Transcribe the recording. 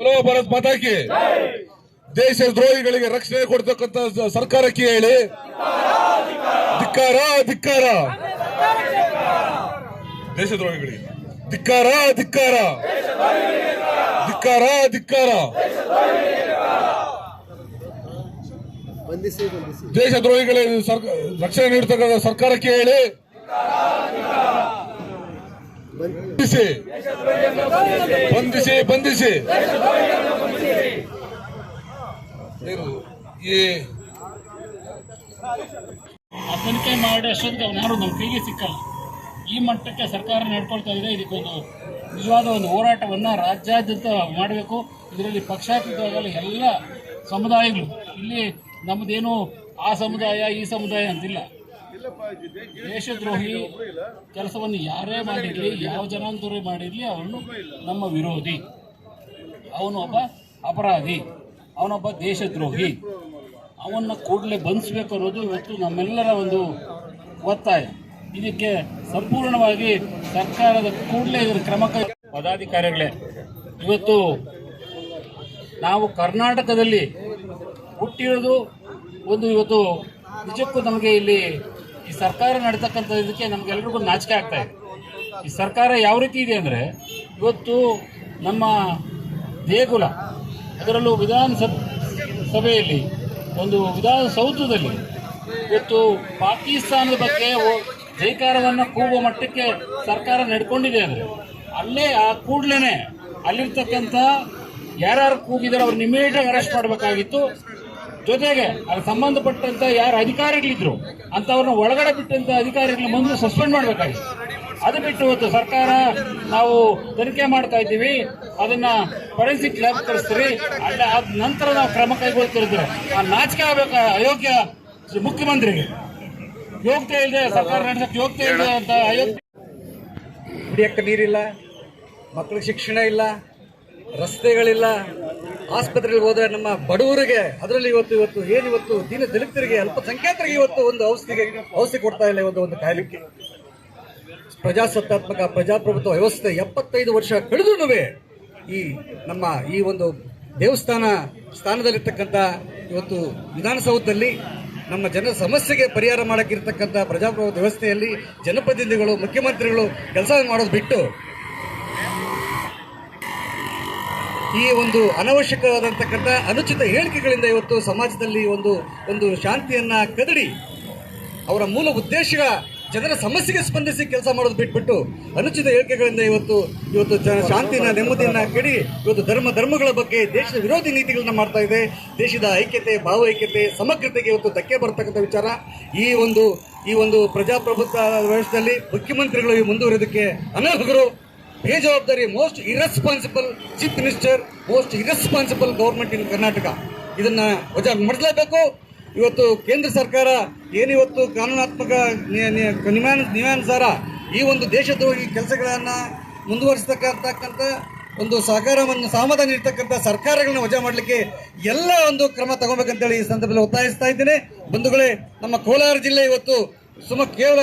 ಭಾರತ್ ಮಾತಾಕಿ. ದೇಶ ದ್ರೋಹಿಗಳಿಗೆ ರಕ್ಷಣೆ ಕೊಡ್ತಕ್ಕಂತ ಸರ್ಕಾರಕ್ಕೆ ಹೇಳಿ. ಧಿಕ್ಕಾರ ಧಿಕ್ಕಾರ. ದೇಶ ದ್ರೋಹಿಗಳಿಗೆ. ಧಿಕ್ಕಾರ ಧಿಕ್ಕಾರ. ಧಿಕ್ಕಾರ ಧಿಕ್ಕಾರ. ಬಂಧಿಸಿ ಬಂಧಿಸಿ ದೇಶ ದ್ರೋಹಿಗಳಿಗೆ ರಕ್ಷಣೆ ನೀಡತಕ್ಕಂಥ ಸರ್ಕಾರಕ್ಕೆ ಹೇಳಿ. ಬಂಧಿಸಿ. ಬಂಧಿಸಿ ಬಂಧಿಸಿ. ಈ ಮಾಡಿ ಅಷ್ಟೊತ್ತಿಗೆ ಅವನಾರು ನಮ್ಮ ಕೈಗೆ ಸಿಕ್ಕಲ್ಲ. ಈ ಮಟ್ಟಕ್ಕೆ ಸರ್ಕಾರ ನಡ್ಕೊಳ್ತಾ ಇದೆ, ಇದಕ್ಕೊಂದು ನಿಜವಾದ ಒಂದು ಹೋರಾಟವನ್ನು ರಾಜ್ಯಾದ್ಯಂತ ಮಾಡಬೇಕು. ಇದರಲ್ಲಿ ಪಕ್ಷಾತೀತವಾಗಲು ಎಲ್ಲ ಸಮುದಾಯಗಳು. ಇಲ್ಲಿ ನಮ್ಮದೇನು ಆ ಸಮುದಾಯ, ಈ ಸಮುದಾಯ ಅಂತಿಲ್ಲ. ದೇಶದ್ರೋಹಿ ಕೆಲಸವನ್ನು ಯಾರೇ ಮಾಡಿರಲಿ, ಯಾವ ಜನಾಂಗದವರೇ ಮಾಡಿರಲಿ ಅವನು ನಮ್ಮ ವಿರೋಧಿ. ಅವನು ಒಬ್ಬ ಅಪರಾಧಿ ಅವನೊಬ್ಬ ದೇಶದ್ರೋಹಿ. ಅವನ್ನ ಕೂಡಲೇ ಬಂಧಿಸಬೇಕು ಅನ್ನೋದು ಇವತ್ತು ನಮ್ಮೆಲ್ಲರ ಒಂದು ಒತ್ತಾಯ. ಇದಕ್ಕೆ ಸಂಪೂರ್ಣವಾಗಿ ಸರ್ಕಾರದ ಕೂಡಲೇ ಇದರ ಕ್ರಮ ಪದಾಧಿಕಾರಿಗಳೇ, ಇವತ್ತು ನಾವು ಕರ್ನಾಟಕದಲ್ಲಿ ಹುಟ್ಟಿರೋದು ಒಂದು ಇವತ್ತು ನಿಜಕ್ಕೂ ನಮಗೆ ಇಲ್ಲಿ ಈ ಸರ್ಕಾರ ನಡೀತಕ್ಕಂಥ ಇದಕ್ಕೆ ನಮಗೆಲ್ರಿಗೂ ನಾಚಿಕೆ ಆಗ್ತಾ ಇದೆ. ಈ ಸರ್ಕಾರ ಯಾವ ರೀತಿ ಇದೆ ಅಂದರೆ, ಇವತ್ತು ನಮ್ಮ ದೇಗುಲ, ಅದರಲ್ಲೂ ವಿಧಾನಸಭೆ, ಸಭೆಯಲ್ಲಿ, ಒಂದು ವಿಧಾನಸೌಧದಲ್ಲಿ ಇವತ್ತು ಪಾಕಿಸ್ತಾನದ ಬಗ್ಗೆ ಜೈಕಾರವನ್ನು ಕೂಗುವ ಮಟ್ಟಕ್ಕೆ ಸರ್ಕಾರ ನಡ್ಕೊಂಡಿದೆ ಅಂದರೆ, ಅಲ್ಲೇ ಆ ಕೂಡಲೇ ಅಲ್ಲಿರ್ತಕ್ಕಂಥ ಯಾರ್ಯಾರು ಕೂಗಿದಾರೆ, ಅವ್ರನ್ನ ಇಮಿಡಿಯೇಟಾಗಿ ಅರೆಸ್ಟ್ ಮಾಡಬೇಕಾಗಿತ್ತು. ಜೊತೆಗೆ ಅದಕ್ಕೆ ಸಂಬಂಧಪಟ್ಟಂತ ಯಾರು ಅಧಿಕಾರಿಗಳಿದ್ರು ಅಂತವ್ರನ್ನ ಒಳಗಡೆ ಬಿಟ್ಟಂತ ಅಧಿಕಾರಿಗಳನ್ನ ಮೊದಲು ಸಸ್ಪೆಂಡ್ ಮಾಡಬೇಕಾಗಿತ್ತು. ಅದು ಬಿಟ್ಟು ಇವತ್ತು ಸರ್ಕಾರ ನಾವು ತನಿಖೆ ಮಾಡ್ತಾ ಇದ್ದೀವಿ. ಅದನ್ನ ಫೊರೆನ್ಸಿಕ್ ಲ್ಯಾಬ್ ಕಳಿಸ್ತೀರಿ. ಅಲ್ಲ, ಅದ ನಂತರ ನಾವು ಕ್ರಮ ಕೈಗೊಳ್ತಿರಿದ್ರೆ ಆ ನಾಚಿಕೆ ಆಗ್ಬೇಕು? ಅಯೋಗ್ಯ ಮುಖ್ಯಮಂತ್ರಿಗೆ. ಯೋಗ್ಯತೆ ಇದೆ ಸರ್ಕಾರ ನಡೆಸಕ್ಕೆ ಯೋಗ್ಯತೆ ಇದೆ ಅಂತ ಅಯೋಗ್ಯ ಕುಡಿಯಕ್ಕೆ ನೀರಿಲ್ಲ ಮಕ್ಕಳಿಗೆ ಶಿಕ್ಷಣ ಇಲ್ಲ, ರಸ್ತೆಗಳಿಲ್ಲ ಆಸ್ಪತ್ರೆಗೆ ಹೋದ್ರೆ ನಮ್ಮ ಬಡವರಿಗೆ, ಅದರಲ್ಲಿ ಇವತ್ತು ಇವತ್ತು ಏನಿವತ್ತು ದೀನ ದಲಿತರಿಗೆ, ಅಲ್ಪಸಂಖ್ಯಾತರಿಗೆ ಇವತ್ತು ಒಂದು ಔಷಧಿಗೆ ಔಷಧಿ ಕೊಡ್ತಾ ಇಲ್ಲ ಇವತ್ತು ಒಂದು ಕಾಯಿಲೆಗೆ ಪ್ರಜಾಸತ್ತಾತ್ಮಕ ಪ್ರಜಾಪ್ರಭುತ್ವ ವ್ಯವಸ್ಥೆ ಎಪ್ಪತ್ತೈದು ವರ್ಷ ಕಳೆದು ಈ ನಮ್ಮ ಈ ಒಂದು ದೇವಸ್ಥಾನ ಸ್ಥಾನದಲ್ಲಿರ್ತಕ್ಕಂಥ ಇವತ್ತು ವಿಧಾನಸೌಧದಲ್ಲಿ ನಮ್ಮ ಜನರ ಸಮಸ್ಯೆಗೆ ಪರಿಹಾರ ಮಾಡೋಕ್ಕಿರ್ತಕ್ಕಂಥ ಪ್ರಜಾಪ್ರಭುತ್ವ ವ್ಯವಸ್ಥೆಯಲ್ಲಿ ಜನಪ್ರತಿನಿಧಿಗಳು, ಮುಖ್ಯಮಂತ್ರಿಗಳು ಕೆಲಸ ಮಾಡೋದು ಬಿಟ್ಟು ಈ ಒಂದು ಅನವಶ್ಯಕವಾದಂತಕ್ಕಂಥ ಅನುಚಿತ ಹೇಳಿಕೆಗಳಿಂದ ಇವತ್ತು ಸಮಾಜದಲ್ಲಿ ಒಂದು ಒಂದು ಶಾಂತಿಯನ್ನ ಕದಡಿ, ಅವರ ಮೂಲ ಉದ್ದೇಶ ಜನರ ಸಮಸ್ಯೆಗೆ ಸ್ಪಂದಿಸಿ ಕೆಲಸ ಮಾಡೋದು ಬಿಟ್ಬಿಟ್ಟು ಅನುಚಿತ ಹೇಳಿಕೆಗಳಿಂದ ಇವತ್ತು ಇವತ್ತು ಶಾಂತಿನ ನೆಮ್ಮದಿಯನ್ನ ಕೆಡಿ, ಇವತ್ತು ಧರ್ಮ, ಧರ್ಮಗಳ ಬಗ್ಗೆ ದೇಶದ ವಿರೋಧಿ ನೀತಿಗಳನ್ನ ಮಾಡ್ತಾ ಇದೆ. ದೇಶದ ಐಕ್ಯತೆ ಭಾವೈಕ್ಯತೆ ಸಮಗ್ರತೆಗೆ ಇವತ್ತು ಧಕ್ಕೆ ಬರ್ತಕ್ಕಂಥ ವಿಚಾರ. ಈ ಒಂದು ಈ ಒಂದು ಪ್ರಜಾಪ್ರಭುತ್ವ ವ್ಯವಸ್ಥೆಯಲ್ಲಿ ಮುಖ್ಯಮಂತ್ರಿಗಳು ಈ ಮುಂದುವರಿಯೋದಕ್ಕೆ ಅನರ್ಹರು. ಬೇಜವಾಬ್ದಾರಿ most irresponsible chief minister most irresponsible government in Karnataka ಇದನ್ನ ವಜಾ ಮಾಡಿಸಲೇಬೇಕು. ಇವತ್ತು ಕೇಂದ್ರ ಸರ್ಕಾರ ಏನಿವತ್ತು ಕಾನೂನಾತ್ಮಕ ನಿಯಮಾನು- ನಿಯಮಾನುಸಾರ ಈ ಒಂದು ದೇಶದ್ರೋಹಿ ಕೆಲಸಗಳನ್ನ ಮುಂದುವರಿಸತಕ್ಕಂತಕ್ಕಂಥ ಒಂದು ಸಹಕಾರವನ್ನು ಸಮಾಧಾನ ಇರ್ತಕ್ಕಂಥ ಸರ್ಕಾರಗಳನ್ನ ವಜಾ ಮಾಡಲಿಕ್ಕೆ ಎಲ್ಲ ಒಂದು ಕ್ರಮ ತಗೋಬೇಕಂತೇಳಿ ಈ ಸಂದರ್ಭದಲ್ಲಿ ಒತ್ತಾಯಿಸ್ತಾ ಇದ್ದೇನೆ. ಬಂಧುಗಳೇ, ನಮ್ಮ ಕೋಲಾರ ಜಿಲ್ಲೆ ಇವತ್ತು ಸುಮ ಕೇವಲ